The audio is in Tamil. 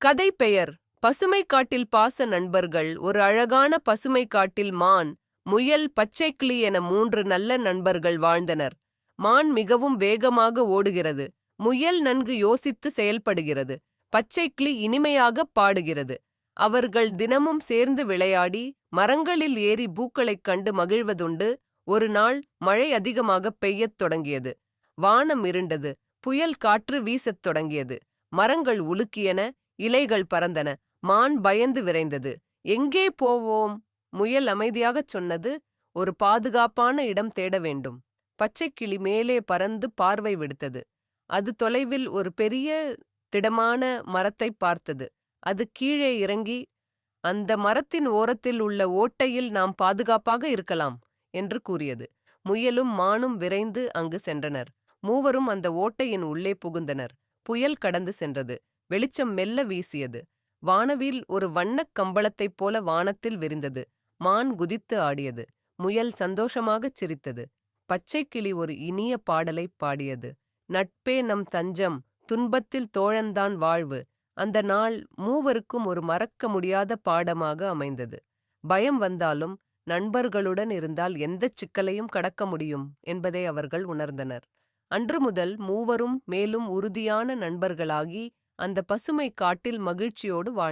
கதை பெயர் பசுமை காட்டில் பாச நண்பர்கள் ஒரு அழகான பசுமை காட்டில் மான் முயல் பச்சைக்கிளி என மூன்று நல்ல நண்பர்கள் வாழ்ந்தனர். மான் மிகவும் வேகமாக ஓடுகிறது முயல் நன்கு யோசித்து செயல்படுகிறது பச்சைக்கிளி இனிமையாக பாடுகிறது. அவர்கள் தினமும் சேர்ந்து விளையாடி மரங்களில் ஏறி பூக்களைக் கண்டு மகிழ்வதுண்டு ஒரு நாள் மழை அதிகமாக பெய்யத் தொடங்கியது. வானம் இருண்டது புயல் காற்று வீசத் தொடங்கியது மரங்கள் உலுக்கியன இலைகள் பறந்தன. மான் பயந்து விரைந்தது. எங்கே போவோம்? முயல் அமைதியாகச் சொன்னது. ஒரு பாதுகாப்பான இடம் தேட வேண்டும். பச்சைக்கிளி மேலே பறந்து பார்வை விடுத்தது. அது தொலைவில் ஒரு பெரிய திடமான மரத்தைப் பார்த்தது. அது கீழே இறங்கி அந்த மரத்தின் ஓரத்தில் உள்ள ஓட்டையில் நாம் பாதுகாப்பாக இருக்கலாம் என்று கூறியது. முயலும் மானும் விரைந்து அங்கு சென்றனர். மூவரும் அந்த ஓட்டையின் உள்ளே புகுந்தனர். புயல் கடந்து சென்றது. வெளிச்சம் மெல்ல வீசியது. வானவில் ஒரு வண்ணக் கம்பளத்தைப் போல வானத்தில் விரிந்தது. மான் குதித்து ஆடியது. முயல் சந்தோஷமாகச் சிரித்தது. பச்சைக்கிளி ஒரு இனிய பாடலைப் பாடியது. நட்பே நம் தஞ்சம் துன்பத்தில் தோழன்தான் வாழ்வு. அந்த நாள் மூவருக்கும் ஒரு மறக்க முடியாத பாடமாக அமைந்தது. பயம் வந்தாலும் நண்பர்களுடன் இருந்தால் எந்தச் சிக்கலையும் கடக்க முடியும் என்பதை அவர்கள் உணர்ந்தனர். அன்று முதல் மூவரும் மேலும் உறுதியான நண்பர்களாகி அந்த பசுமை காட்டில் மகிழ்ச்சியோடு வாழ்